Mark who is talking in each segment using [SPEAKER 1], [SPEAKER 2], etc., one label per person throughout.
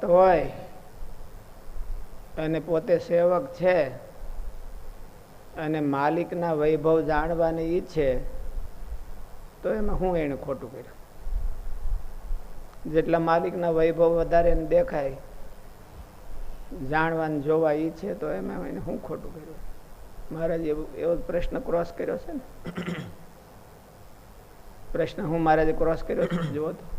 [SPEAKER 1] ભક્ત હોય અને પોતે સેવક છે અને માલિકના વૈભવ જાણવાની ઈચ્છે, તો એમાં હું એને ખોટું કર્યું? જેટલા માલિકના વૈભવ વધારે એને દેખાય, જાણવાનું જોવા ઈચ્છે, તો એમાં એને હું ખોટું કર્યું? મહારાજ, એવો એવો પ્રશ્ન ક્રોસ કર્યો છે ને? પ્રશ્ન હું મહારાજે ક્રોસ કર્યો છે? જુઓ તો.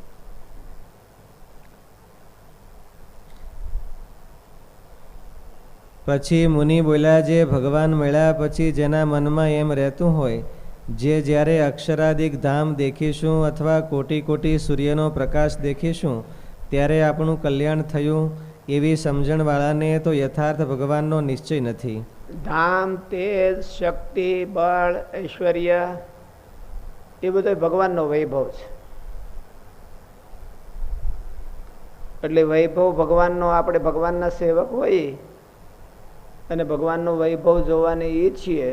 [SPEAKER 2] પછી મુનિ બોલ્યા, જે ભગવાન મળ્યા પછી જેના મનમાં એમ રહેતું હોય, જે જ્યારે અક્ષરાધિક ધામ દેખીશું અથવા કોટી કોટી સૂર્યનો પ્રકાશ દેખીશું, ત્યારે આપણું કલ્યાણ થયું. એવી સમજણવાળાને તો યથાર્થ ભગવાનનો નિશ્ચય નથી.
[SPEAKER 1] ધામ, તેજ, શક્તિ, બળ, ઐશ્વર્ય, એ બધો ભગવાનનો વૈભવ છે. એટલે વૈભવ ભગવાનનો, આપણે ભગવાનના સેવક હોઈએ અને ભગવાનનો વૈભવ જોવાની ઈચ્છીએ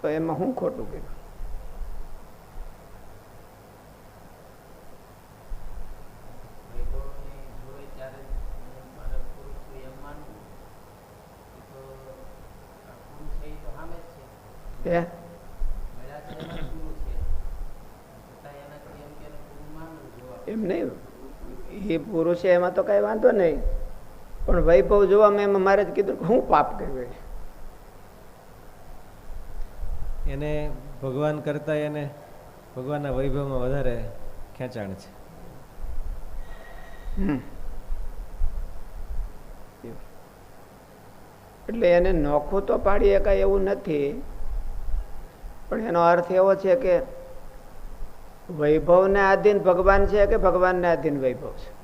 [SPEAKER 1] તો એમાં હું ખોટું કર્યું એમ નહીં? એ પુરુષ છે એમાં તો કઈ વાંધો નહીં. પણ વૈભવ જોવામાં એમાં મારે જ કીધું કે હું પાપ કર્યું
[SPEAKER 2] એને ભગવાન કરતા એને ભગવાનના વૈભવમાં વધારે ખેંચાણ છે.
[SPEAKER 1] એટલે એને નોખું તો પાડી શકાય એવું નથી. પણ એનો અર્થ એવો છે કે વૈભવને આધીન ભગવાન છે કે ભગવાનને આધીન વૈભવ છે?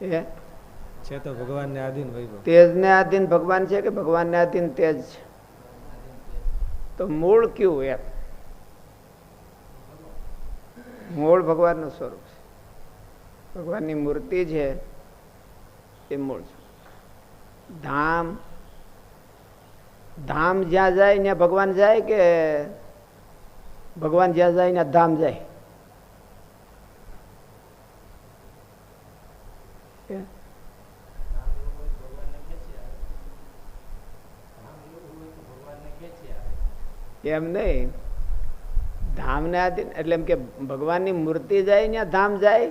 [SPEAKER 1] એ
[SPEAKER 2] છે તો ભગવાનને આધીન વૈભવ.
[SPEAKER 1] તેજને આધીન ભગવાન છે કે ભગવાનને આધીન તેજ? છે તો મૂળ કયું એમ? મૂળ ભગવાનનું સ્વરૂપ છે. ભગવાનની મૂર્તિ છે એ મૂળ છે. ધામ ધામ જ્યાં જાય ત્યાં ભગવાન જાય કે ભગવાન જ્યાં જાય ત્યાં ધામ જાય? એમ નહીં. ધામને આધીન, એટલે એમ કે ભગવાનની મૂર્તિ જાય ત્યાં ધામ જાય?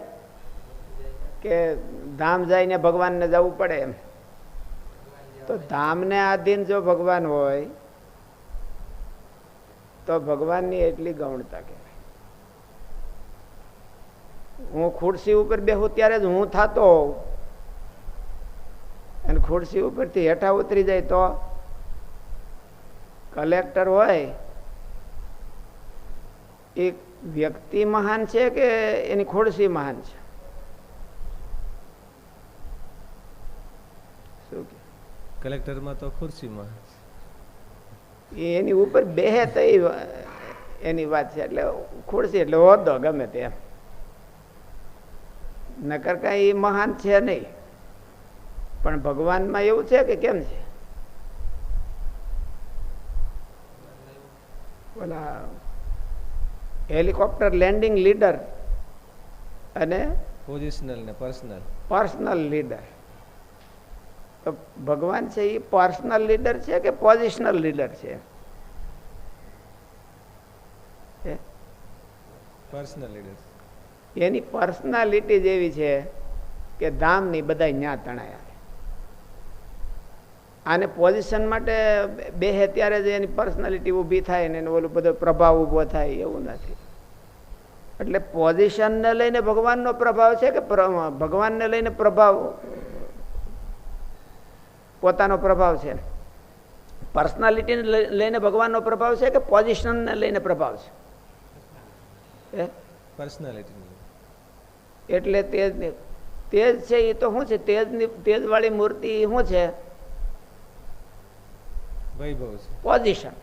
[SPEAKER 1] કે ધામ જાય ને ભગવાનને જવું પડે એમ? તો ધામને આધીન જો ભગવાન હોય, તો ભગવાનની એટલી ગૌણતા કહેવાય. હું ખુરશી ઉપર બેહું ત્યારે જ હું થતો હોઉં. અને ખુરશી ઉપરથી હેઠા ઉતરી જાય તો કલેક્ટર હોય એ વ્યક્તિ મહાન છે કે એની ખુરશી મહાન છે? શું કે?
[SPEAKER 2] કલેક્ટરમાં તો ખુરશીમાં
[SPEAKER 1] એ એની ઉપર બેહે તો એની વાત છે એટલે ખુરશી એટલે હોદ્દો ગમે તે નકર કાંઈ એ મહાન છે નહીં. પણ ભગવાનમાં એવું છે કે કેમ છે? ઓલા હેલિકોપ્ટર લેન્ડિંગ લીડર અને
[SPEAKER 2] પોઝિશનલ ને પર્સનલ.
[SPEAKER 1] Personal leader. તો ભગવાન છે એ પર્સનલ લીડર છે કે પોઝિશનલ લીડર છે?
[SPEAKER 2] Personal leader.
[SPEAKER 1] એની પર્સનાલિટી જેવી છે કે ધામની બધા ન્યા તણાયા આને પોઝિશન માટે બેહે ત્યારે જ એની પર્સનાલિટી ઊભી થાય ને એનો ઓલો બધો પ્રભાવ ઊભો થાય એવું નથી. એટલે પોઝિશનને લઈને ભગવાનનો પ્રભાવ છે કે ભગવાનને લઈને પ્રભાવ? પોતાનો પ્રભાવ છે. પર્સનાલિટીને લઈને ભગવાનનો પ્રભાવ છે કે પોઝિશનને લઈને પ્રભાવ છે?
[SPEAKER 2] પર્સનાલિટી
[SPEAKER 1] એટલે તેજ તેજ છે એ તો શું છે? તેજની તેજવાળી મૂર્તિ શું છે? પોઝિશન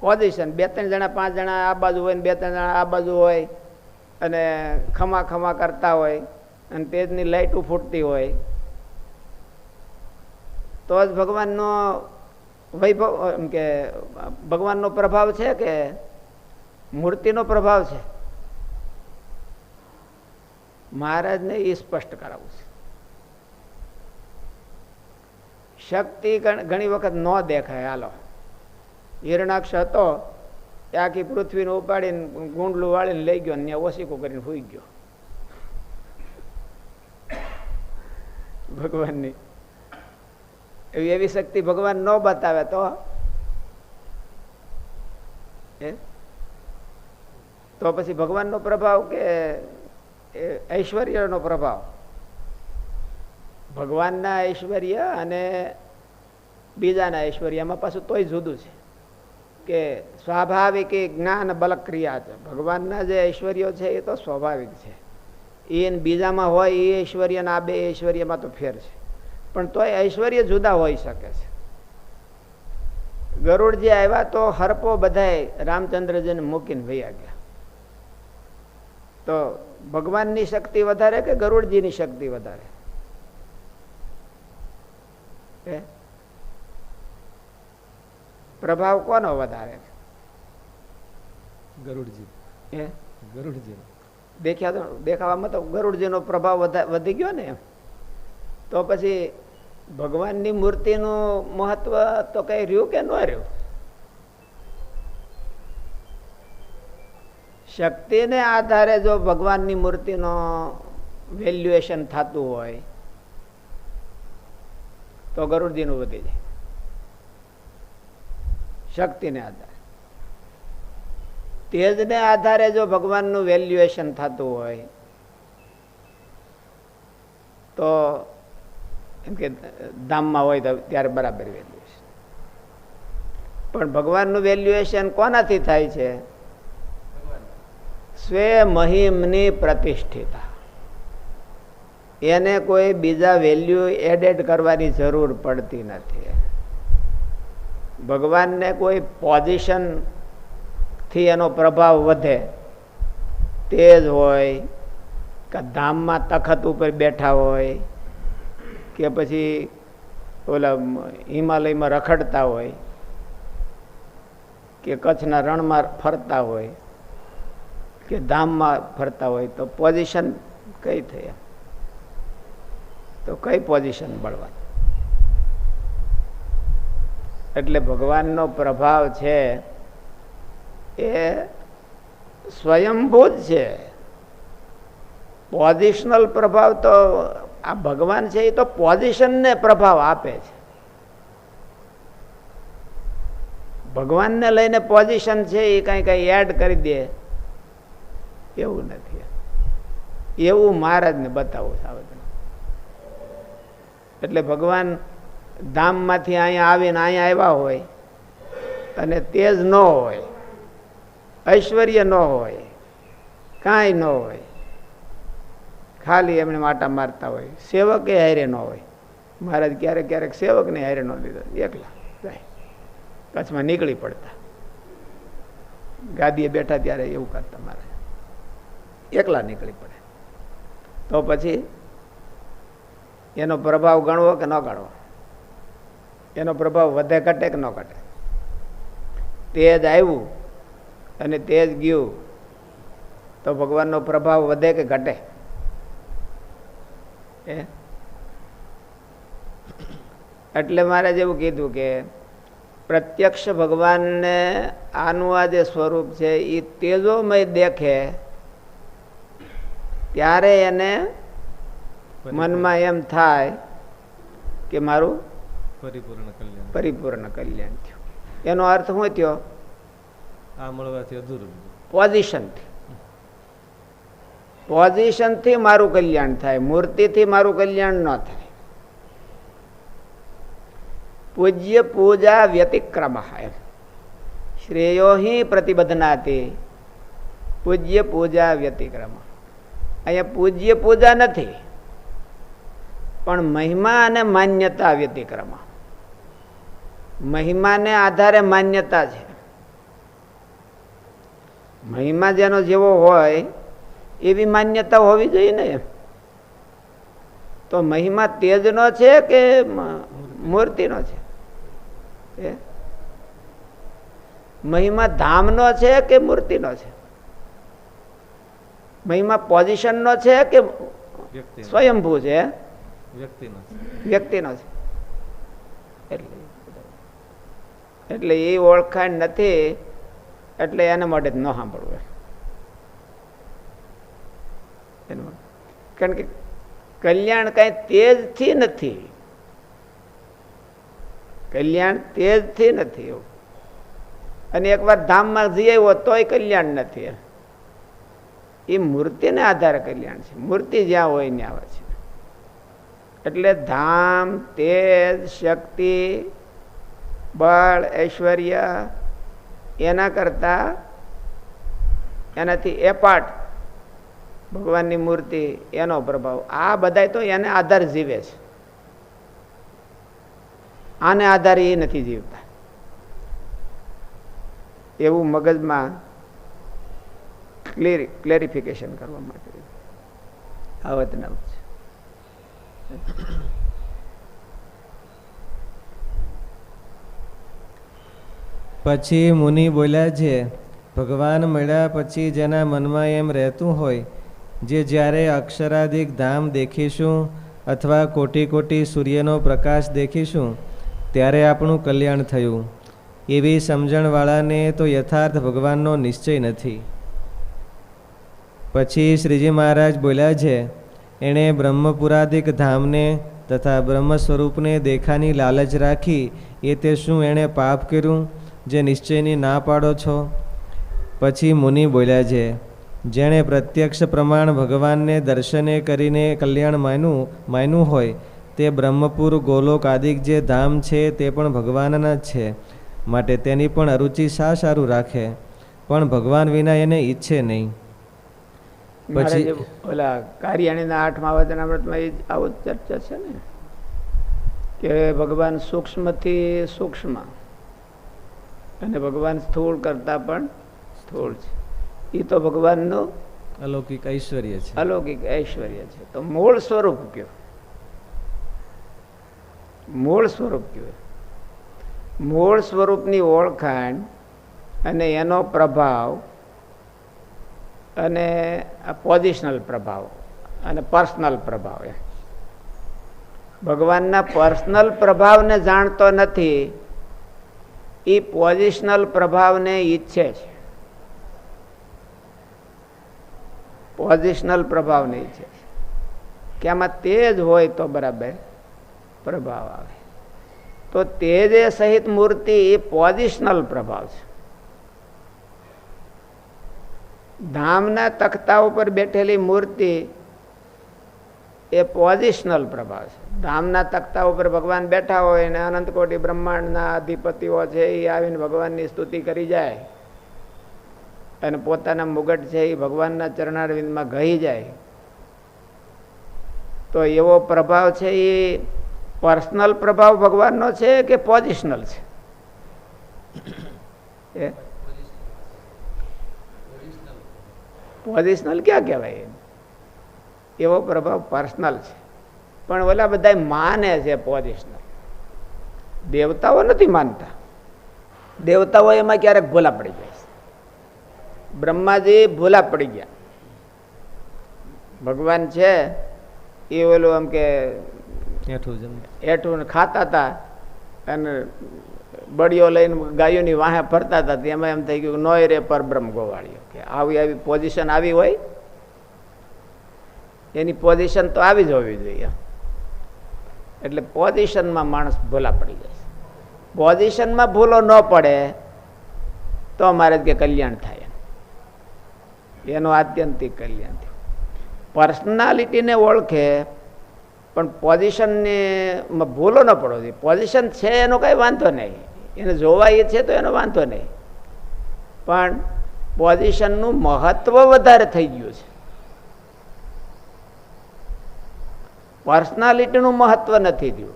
[SPEAKER 1] પોઝિશન બે ત્રણ જણા, પાંચ જણા આ બાજુ હોય ને બે ત્રણ જણા આ બાજુ હોય અને ખમા ખમા કરતા હોય અને તેજની લાઈટો ફૂટતી હોય. તો જ ભગવાનનો વૈભવ, એમ કે, ભગવાનનો પ્રભાવ છે કે મૂર્તિનો પ્રભાવ છે? મહારાજને એ સ્પષ્ટ કરાવવું છે. શક્તિ ઘણી વખત ન દેખાય. હાલો. હિરણાક્ષ હતો. એ આખી પૃથ્વીને ઉપાડીને ગુંડલું વાળીને લઈ ગયો ને ઓશીકો કરીને સુઈ ગયો. ભગવાનની. એવી એવી શક્તિ ભગવાન ન બતાવે તો? તો પછી ભગવાનનો પ્રભાવ કે ઐશ્વર્યનો પ્રભાવ? ભગવાનના ઐશ્વર્ય અને બીજાના ઐશ્વર્યમાં પાછું તોય જુદું છે. કે સ્વાભાવિક એ જ્ઞાન બલક્રિયા છે. ભગવાનના જે ઐશ્વર્યો છે એ તો સ્વાભાવિક છે. એને બીજામાં હોય એ ઐશ્વર્ય ને આ બે ઐશ્વર્યમાં તો ફેર છે. પણ તોય ઐશ્વર્ય જુદા હોઈ શકે છે. ગરુડજી આવ્યા તો હરપો બધાય રામચંદ્રજીને મૂકીને વૈયા ગયા. તો ભગવાનની શક્તિ વધારે કે ગરુડજીની શક્તિ વધારે? હે? પ્રભાવ કોનો વધારે
[SPEAKER 2] ગરુડજી.
[SPEAKER 1] હે?
[SPEAKER 2] ગરુડજી.
[SPEAKER 1] દેખ્યા તો દેખાવામાં તો ગરુડજીનો પ્રભાવ વધી ગયો ને તો પછી ભગવાનની મૂર્તિનું મહત્વ તો કઈ રહ્યું કે ન રહ્યું? શક્તિને આધારે જો ભગવાનની મૂર્તિનો વેલ્યુએશન થતું હોય તો ગરુડજીનું વધી જાય. શક્તિને આધારે. તેજને આધારે જો ભગવાનનું વેલ્યુએશન થતું હોય તો એમ કે ધામમાં હોય તો ત્યારે બરાબર વેલ્યુએશન પણ ભગવાનનું વેલ્યુએશન કોનાથી થાય છે? સ્વે મહિમની પ્રતિષ્ઠિતા. એને કોઈ બીજા વેલ્યુ એડેડ કરવાની જરૂર પડતી નથી ભગવાનને કોઈ પોઝિશનથી એનો પ્રભાવ વધે તેજ હોય કે ધામમાં તખત ઉપર બેઠા હોય કે પછી ઓલા હિમાલયમાં રખડતા હોય કે કચ્છના રણમાં ફરતા હોય કે ધામમાં ફરતા હોય તો પોઝિશન કઈ થઈ? તો કઈ પોઝિશન મળવાની એટલે ભગવાનનો પ્રભાવ છે એ સ્વયંભૂત છે. પોઝિશનલ પ્રભાવ તો આ ભગવાન છે એ તો પોઝિશનને પ્રભાવ આપે છે. ભગવાનને લઈને પોઝિશન છે એ કઈ કઈ એડ કરી દે. એવું નથી. એવું મહારાજને બતાવું છે. એટલે ભગવાન ધામમાંથી અહીંયા આવીને અહીંયા આવ્યા હોય અને તેજ ન હોય, ઐશ્વર્ય ન હોય, કાંઈ ન હોય, ખાલી એમને માટા મારતા હોય, સેવકે હારે ન હોય. મહારાજ ક્યારેક ક્યારેક સેવકને હારે ન દીધો એકલા કચ્છમાં નીકળી પડતા. ગાદીએ બેઠા ત્યારે એવું કરતા મારે, એકલા નીકળી પડે. તો પછી એનો પ્રભાવ ગણવો કે ન ગણવો? એનો પ્રભાવ વધે ઘટે કે ન ઘટે? તેજ આવ્યું અને તેજ ગયું, તો ભગવાનનો પ્રભાવ વધે કે ઘટે? એ એટલે મારે જેવું કીધું કે પ્રત્યક્ષ ભગવાનને આનું આ જે સ્વરૂપ છે એ તેજોમય દેખે, ત્યારે એને મનમાં એમ થાય કે મારું
[SPEAKER 2] પરિપૂર્ણ કલ્યાણ
[SPEAKER 1] પરિપૂર્ણ કલ્યાણ થયું એનો અર્થ શું થયો
[SPEAKER 2] આ મળવાથી અધૂરું
[SPEAKER 1] પોઝિશનથી પોઝિશનથી મારું કલ્યાણ થાય મૂર્તિથી મારું કલ્યાણ ન થાય પૂજ્ય પૂજા વ્યતિક્રમ એમ શ્રેયો હિ પ્રતિબધનાતી પૂજ્ય પૂજા વ્યતિક્રમ અહીંયા પૂજ્ય પૂજા નથી પણ મહિમા અને માન્યતા વ્યતિક્રમ મહિમાને આધારે માન્યતા છે. મહિમા જેનો જેવો હોય એવી માન્યતા હોવી જોઈએ ને તો મહિમા તેજનો છે કે મૂર્તિનો છે? એ? મહિમા ધામનો છે કે મૂર્તિનો છે? મહિમા પોઝિશનનો છે કે સ્વયંભૂ છે?
[SPEAKER 2] વ્યક્તિનો
[SPEAKER 1] છે. એટલે એટલે એ ઓળખાણ નથી, એટલે એને માટે ન સાંભળવું કારણ કે કલ્યાણ કાંઈ તેજથી નથી. કલ્યાણ તેજથી નથી એવું. અને એકવાર ધામમાં જઈ આવ્યો તોય કલ્યાણ નથી એ મૂર્તિને આધારે કલ્યાણ છે. મૂર્તિ જ્યાં હોય ત્યાં આવે છે. એટલે ધામ, તેજ, શક્તિ, બળ, ઐશ્વર્ય, એના કરતા એનાથી એપાટ ભગવાનની મૂર્તિ, એનો પ્રભાવ. આ બધાય તો એને આધાર જીવે છે. આને આધારે એ નથી જીવતા. એવું મગજમાં ક્લેરિફિકેશન કરવા માટે. આવતના
[SPEAKER 2] પછી મુનિ બોલ્યા છે, ભગવાન મળ્યા પછી જેના મનમાં એમ રહેતું હોય, જે જ્યારે અક્ષરાધિક ધામ દેખીશું અથવા કોટી કોટી સૂર્યનો પ્રકાશ દેખીશું, ત્યારે આપણું કલ્યાણ થયું. એવી સમજણવાળાને તો યથાર્થ ભગવાનનો નિશ્ચય નથી. પછી શ્રીજી મહારાજ બોલ્યા છે એણે બ્રહ્મપુરાદિક ધામને તથા બ્રહ્મ સ્વરૂપને દેખાની લાલચ રાખી, એ તે શું એણે પાપ કર્યું, જે નિશ્ચયની ના પાડો છો? પછી મુનિ બોલ્યા છે, જેણે પ્રત્યક્ષ પ્રમાણ ભગવાનને દર્શને કરીને કલ્યાણ માન્યું માન્યું હોય, તે બ્રહ્મપુર ગોલોક આદિક જે ધામ છે તે પણ ભગવાનના જ છે, માટે તેની પણ અરુચિ શા સારું રાખે? પણ ભગવાન વિના એને ઈચ્છે નહીં. પછી-
[SPEAKER 1] ઓલા કાર્યાણીના આઠમા વચનામૃતમાં એ જ આવું ચર્ચા છે ને કે ભગવાન સૂક્ષ્મથી સૂક્ષ્મ અને ભગવાન સ્થૂળ કરતા પણ સ્થૂળ છે. એ તો ભગવાનનું
[SPEAKER 2] અલૌકિક ઐશ્વર્ય છે.
[SPEAKER 1] અલૌકિક ઐશ્વર્ય છે. તો મૂળ સ્વરૂપ કયો? મૂળ સ્વરૂપ કયો? મૂળ સ્વરૂપની ઓળખાણ અને એનો પ્રભાવ અને પોઝિશનલ પ્રભાવ અને પર્સનલ પ્રભાવ એ ભગવાનના પર્સનલ પ્રભાવને જાણતો નથી, એ પોઝિશનલ પ્રભાવને ઈચ્છે છે. પોઝિશનલ પ્રભાવને ઈચ્છે છે. કે આમાં તેજ હોય તો બરાબર પ્રભાવ આવે. તો તેજે સહિત મૂર્તિ એ પોઝિશનલ પ્રભાવ છે. ધામના તખતા ઉપર બેઠેલી મૂર્તિ એ પોઝિશનલ પ્રભાવ છે. ધામના તખતા ઉપર ભગવાન બેઠા હોય અને અનંતકોટી બ્રહ્માંડના અધિપતિઓ છે એ આવીને ભગવાનની સ્તુતિ કરી જાય અને પોતાના મુગટ છે એ ભગવાનના ચરણારવિંદમાં ગઈ જાય. તો એવો પ્રભાવ છે એ પર્સનલ પ્રભાવ ભગવાનનો છે કે પોઝિશનલ છે એ પોઝિશનલ ક્યાં કહેવાય? એવો પ્રભાવ પર્સનલ છે. પણ ઓલા બધા માને છે પોઝિશનલ દેવતાઓ નથી માનતા. દેવતાઓ એમાં ક્યારેક ભોલા પડી જાય છે. બ્રહ્માજી ભોલા પડી ગયા. ભગવાન છે એ ઓલું આમ કે
[SPEAKER 2] હેઠું
[SPEAKER 1] ખાતા હતા અને બળીઓ લઈને ગાયોની વાહે ફરતા હતા, તેમાં એમ થઈ ગયું નોય રે પરબ્રહ્મ ગોવાળીઓ. કે આવી આવી પોઝિશન આવી હોય, એની પોઝિશન તો આવી જ હોવી જોઈએ. એટલે પોઝિશનમાં માણસ ભૂલા પડી જાય પોઝિશનમાં ભૂલો ન પડે, તો અમારે કે કલ્યાણ થાય. એનું આત્યંતિક કલ્યાણ થયું. પર્સનાલિટીને ઓળખે, પણ પોઝિશનને ભૂલો ન પડવો જોઈએ. પોઝિશન છે એનો કાંઈ વાંધો નહીં. એને જોવા એ છે તો એનો વાંધો નહીં. પણ પોઝિશનનું મહત્વ વધારે થઈ ગયું છે. પર્સનાલિટીનું મહત્વ નથી થયું.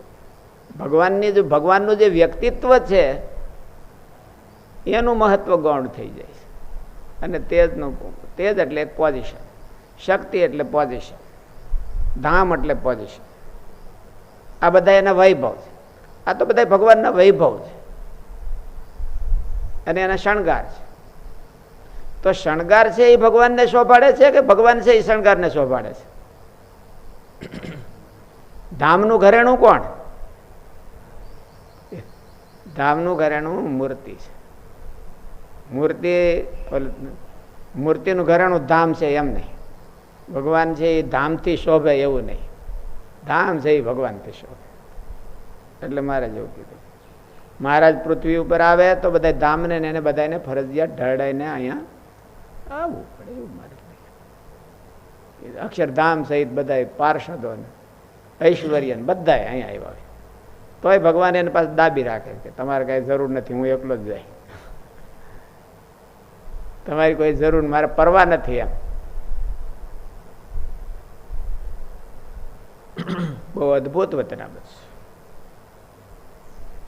[SPEAKER 1] ભગવાનની જે, ભગવાનનું જે વ્યક્તિત્વ છે, એનું મહત્વ ગૌણ થઈ જાય છે. અને તેજનું તેજ એટલે એક પોઝિશન શક્તિ એટલે પોઝિશન ધામ એટલે પોઝિશન આ બધા એના વૈભવ છે. આ તો બધા ભગવાનના વૈભવ છે. અને એના શણગાર છે. તો શણગાર છે એ ભગવાનને શોભાડે છે કે ભગવાન છે એ શણગારને શોભાડે છે? ધામનું ઘરેણું કોણ? ધામનું ઘરેણું મૂર્તિ છે. મૂર્તિ મૂર્તિનું ઘરેણું ધામ છે એમ નહીં. ભગવાન છે એ ધામથી શોભે એવું નહીં. ધામ છે એ ભગવાનથી શોભે. એટલે મારે જેવું કીધું. મહારાજ પૃથ્વી ઉપર આવે તો બધા ધામને એને બધાને ફરજિયાત ઢળાઈને અહીંયા આવવું પડે એવું મારે અક્ષરધામ સહિત બધા પાર્ષદો ને ઐશ્વર્ય બધા અહીંયા આવ્યા હોય. તોય ભગવાન એને પાસે દાબી રાખે કે તમારે કાંઈ જરૂર નથી, હું એકલો જ જાય. તમારી કોઈ જરૂર, મારે પરવા નથી એમ. બહુ અદભુત વતના છે.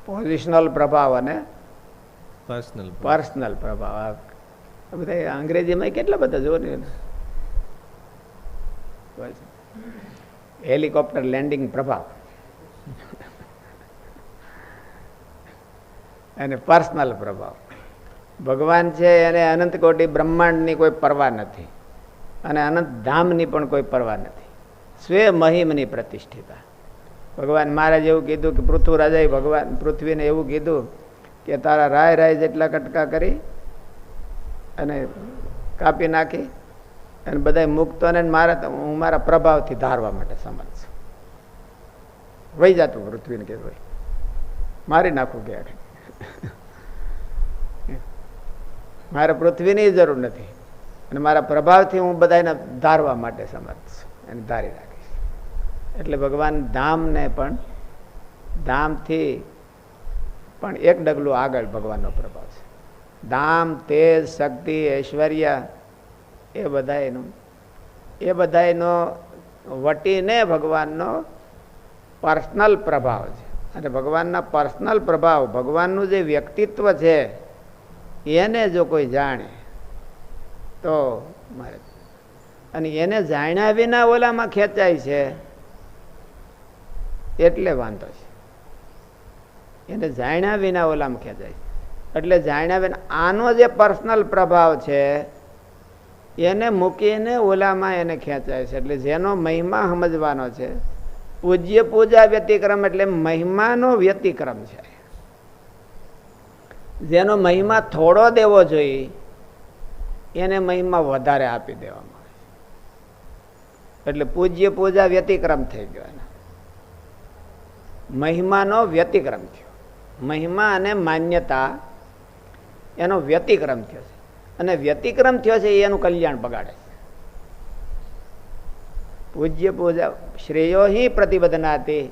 [SPEAKER 1] પોઝિશનલ પ્રભાવ અને
[SPEAKER 2] પર્સનલ
[SPEAKER 1] પર્સનલ પ્રભાવ આ બધા અંગ્રેજીમાં કેટલા બધા જો ને હેલિકોપ્ટર લેન્ડિંગ પ્રભાવ અને પર્સનલ પ્રભાવ ભગવાન છે એને અનંત કોટી બ્રહ્માંડની કોઈ પરવા નથી અને અનંત ધામની પણ કોઈ પરવા નથી સ્વે મહિમની પ્રતિષ્ઠિતા ભગવાન મહારાજ એવું કીધું કે પૃથ્વીરાજાએ ભગવાન પૃથ્વીને એવું કીધું કે તારા રાય રાય જેટલા કટકા કરી અને કાપી નાખી અને બધા મુક્તોને મારા હું મારા પ્રભાવથી ધારવા માટે સમર્થ છું. વહી જતું પૃથ્વીને કીધું મારી નાખું કે. મારે પૃથ્વીની જરૂર નથી અને મારા પ્રભાવથી હું બધાને ધારવા માટે સમર્થ છું. અને ધારી રાખીશ એટલે ભગવાન ધામને પણ, ધામથી પણ એક ડગલું આગળ ભગવાનનો પ્રભાવ છે. ધામ, તેજ, શક્તિ, ઐશ્વર્ય, એ બધા એનું એ બધા એનો વટીને ભગવાનનો પર્સનલ પ્રભાવ છે. અને ભગવાનના પર્સનલ પ્રભાવ, ભગવાનનું જે વ્યક્તિત્વ છે, એને જો કોઈ જાણે, તો મારે. અને એને જાણ્યા વિના ઓલામાં ખેંચાય છે. એટલે વાંધો છે. એને જાણ્યા વિના ઓલામાં ખેંચાય એટલે જાણ્યા વિના આનો જે પર્સનલ પ્રભાવ છે, એને મૂકીને ઓલામાં એને ખેંચાય છે. એટલે જેનો મહિમા સમજવાનો છે, પૂજ્ય પૂજા વ્યતિક્રમ એટલે મહિમાનો વ્યતિક્રમ છે. જેનો મહિમા થોડો દેવો જોઈએ એને મહિમા વધારે આપી દેવામાં આવે એટલે પૂજ્ય પૂજા વ્યતિક્રમ થઈ ગયો એનો. મહિમાનો વ્યતિક્રમ થયો. મહિમા અને માન્યતા એનો વ્યતિક્રમ થયો છે. અને વ્યતિક્રમ થયો છે એનું કલ્યાણ બગાડે છે. પૂજ્ય પૂજા શ્રેયો હિ પ્રતિબધનાતી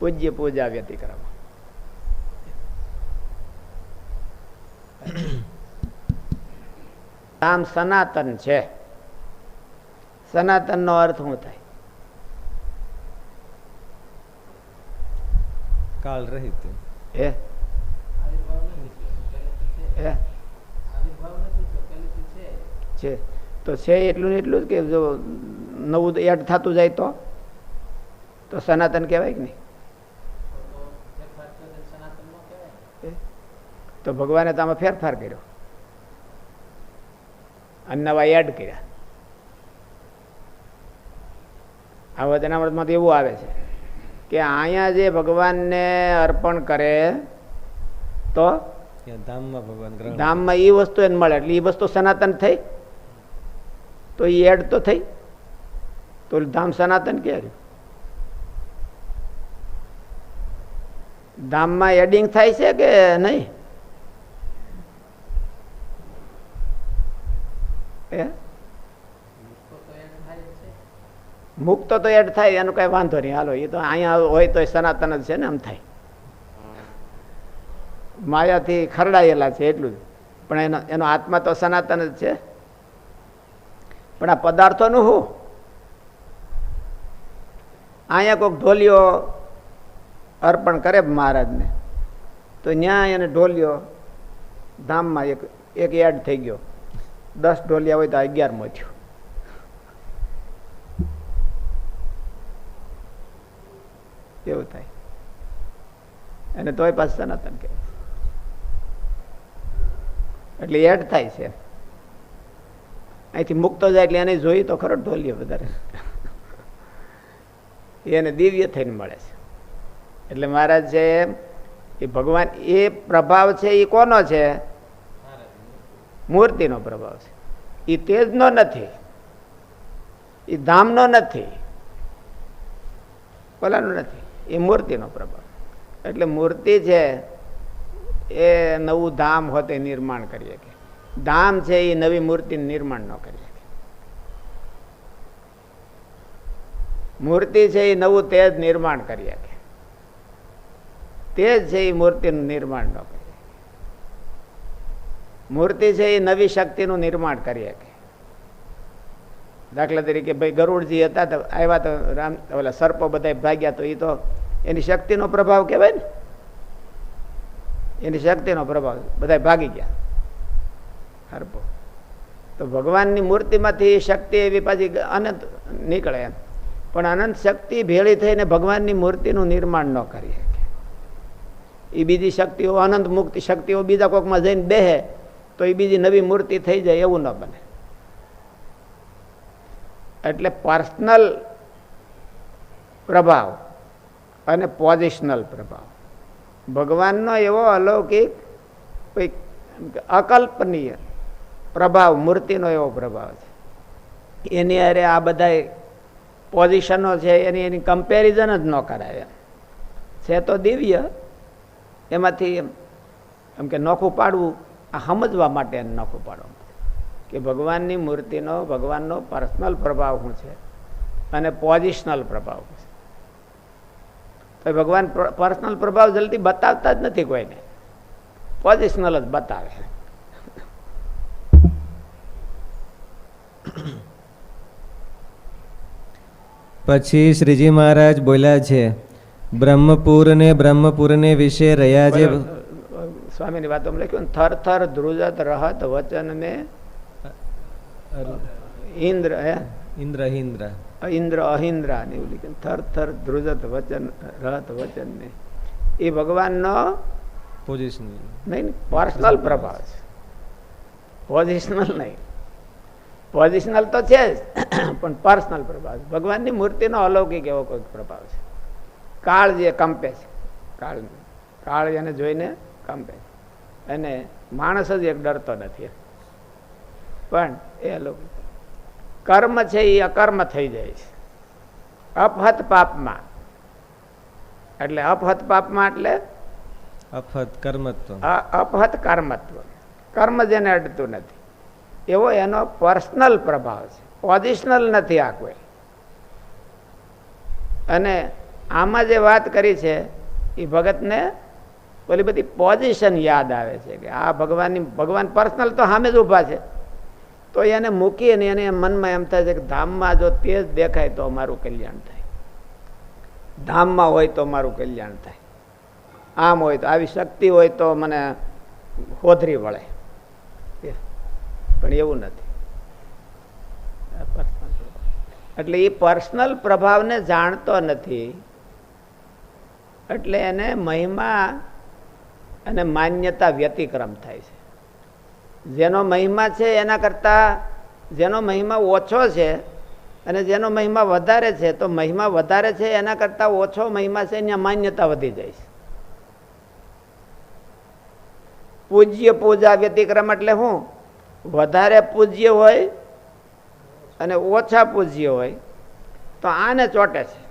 [SPEAKER 1] પૂજ્ય પૂજા વ્યતિક્રમ. આમ સનાતન છે. સનાતનનો અર્થ શું થાય?
[SPEAKER 2] કાળ રહિત
[SPEAKER 1] એ છે તો છે એટલું ને એટલું જ કે જો નવું એડ થતું જાય તો? તો સનાતન કહેવાય કે નહીં? તો ભગવાને તો આમાં ફેરફાર કર્યો. અને નવા એડ કર્યા. આ વચનામૃતમાં તો એવું આવે છે. કે અહીંયા જે ભગવાનને અર્પણ કરે તો
[SPEAKER 2] ધામમાં ભગવાન
[SPEAKER 1] ધામમાં એ વસ્તુ એને મળે. એટલે એ વસ્તુ સનાતન થઈ. તો એ એડ તો થઈ. તો ધામ સનાતન કે ધામમાં એડિંગ થાય છે કે નહીં? હે? મુક્ત તો એડ થાય, એનો કઈ વાંધો નહીં. હાલો એ તો અહીંયા હોય તો સનાતન જ છે ને, આમ થાય. માયાથી ખરડાયેલા છે એટલું જ. પણ એનો એનો આત્મા તો સનાતન જ છે. પણ આ પદાર્થોનું શું? અહીંયા કોઈક ઢોલિયો અર્પણ કરે મહારાજને. તો ત્યાં એને ઢોલિયો ધામમાં એક એક એડ થઈ ગયો. દસ ઢોલિયા હોય તો અગિયારમો થયો એવું થાય. અને તોય પાછું સનાતન કહે એટલે એડ થાય છે. અહીંથી મુક્તો જાય એટલે એને જોઈ તો ખરો ઢોલીએ વધારે. એને દિવ્ય થઈને મળે છે. એટલે મહારાજ છે, એ ભગવાન, એ પ્રભાવ છે, એ કોનો છે? મૂર્તિનો પ્રભાવ છે. એ તેજનો નથી. એ ધામનો નથી. પેલાનો નથી. એ મૂર્તિનો પ્રભાવ. એટલે મૂર્તિ છે એ નવું ધામ હોતે નિર્માણ કરી શકે. ધામ છે એ નવી મૂર્તિ નિર્માણ ન કરી શકે. મૂર્તિ છે એ નવું તેજ નિર્માણ કરી શકે. તેજ છે એ મૂર્તિનું નિર્માણ ન કરી મૂર્તિ છે એ નવી શક્તિનું નિર્માણ કરી શકે. દાખલા તરીકે ભાઈ ગરુડજી હતા તો આવ્યા તો રામ, ઓલા સર્પો બધા ભાગ્યા તો એ તો એની શક્તિનો પ્રભાવ કહેવાય ને? એની શક્તિનો પ્રભાવ બધા ભાગી ગયા. સર્પો તો ભગવાનની મૂર્તિમાંથી શક્તિ એવી પાછી અનંત નીકળે એમ. પણ અનંત શક્તિ ભેળી થઈને ભગવાનની મૂર્તિનું નિર્માણ ન કરી શકે. એ બીજી શક્તિઓ, અનંત મુક્તિ શક્તિઓ બીજા કોકમાં જઈને બેહે, તો એ બીજી નવી મૂર્તિ થઈ જાય એવું ન બને. એટલે પર્સનલ પ્રભાવ અને પોઝિશનલ પ્રભાવ. ભગવાનનો એવો અલૌકિક અકલ્પનીય પ્રભાવ, મૂર્તિનો એવો પ્રભાવ છે. એની અરે આ બધા પોઝિશનો છે, એની એની કમ્પેરિઝન જ ન કરાય છે તો દિવ્ય, એમાંથી એમ કે નોખું પાડવું, આ સમજવા માટે નોખું પાડવું કે ભગવાનની મૂર્તિનો ભગવાનનો પર્સનલ પ્રભાવ શું છે? અને પોઝિશનલ પ્રભાવ છે? તો ભગવાન પર્સનલ પ્રભાવ જલ્દી બતાવતા જ નથી કોઈને. પોઝિશનલ જ બતાવે.
[SPEAKER 2] પછી શ્રીજી મહારાજ બોલ્યા છે બ્રહ્મપુર ને બ્રહ્મપુર ને વિશે રહ્યા છે
[SPEAKER 1] સ્વામીની વાતો લખ્યું થર થર ધ્રુજત રહત વચન ને ઇન્દ્ર હે
[SPEAKER 2] ઇન્દ્ર ઇન્દ્ર
[SPEAKER 1] ઇન્દ્ર અહિન્દ્રા ને એવું લખ્યું થર થર ધ્રુજત વચન રહત વચન ને એ ભગવાનનો
[SPEAKER 2] પોઝિશન
[SPEAKER 1] નહીં પર્સનલ પ્રભાવ છે પોઝિશનલ નહીં પોઝિશનલ તો છે જ પણ પર્સનલ પ્રભાવ છે ભગવાનની મૂર્તિનો અલૌકિક એવો કોઈક પ્રભાવ છે કાળ જે કંપે છે કાળ કાળ એને જોઈને કંપે છે અને માણસ જ એક ડરતો નથી પણ એ લોકો કર્મ છે એ અકર્મ થઈ જાય છે. અપહત પાપમાં. એટલે અપહત પાપમાં એટલે?
[SPEAKER 2] અફત કર્મત્વ.
[SPEAKER 1] અફત અપહત કર્મત્વ. કર્મ જેને અડતું નથી. એવો એનો પર્સનલ પ્રભાવ છે. પોઝિશનલ નથી આ કોઈ. અને આમાં જે વાત કરી છે એ ભગતને ઓલી બધી પોઝિશન યાદ આવે છે કે આ ભગવાનની ભગવાન પર્સનલ તો સામે જ ઊભા છે. તો એને મૂકીને એને મનમાં એમ થાય છે કે ધામમાં જો તે જ દેખાય તો મારું કલ્યાણ થાય. ધામમાં હોય તો મારું કલ્યાણ થાય. આમ હોય તો, આવી શક્તિ હોય તો મને હોધરી વળે. પણ એવું નથી. એટલે એ પર્સનલ પ્રભાવને જાણતો નથી. એટલે એને મહિમા અને માન્યતા વ્યતિક્રમ થાય છે. જેનો મહિમા છે એના કરતાં જેનો મહિમા ઓછો છે અને જેનો મહિમા વધારે છે, તો મહિમા વધારે છે એના કરતાં ઓછો મહિમા છે, એની માન્યતા વધી જાય છે. પૂજ્ય પૂજા વ્યતિક્રમ એટલે શું વધારે પૂજ્ય હોય અને ઓછા પૂજ્ય હોય, તો આને ચોટે છે.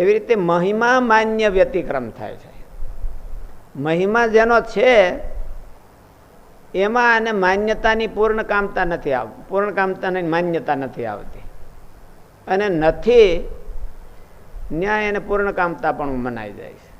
[SPEAKER 1] એવી રીતે મહિમા માન્ય વ્યતિક્રમ થાય છે. મહિમા જેનો છે એમાં આને માન્યતાની પૂર્ણ કામતા નથી આવ પૂર્ણ કામતાની માન્યતા નથી આવતી. અને નથી, ન્યાય એને પૂર્ણ કામતા પણ મનાઈ જાય છે.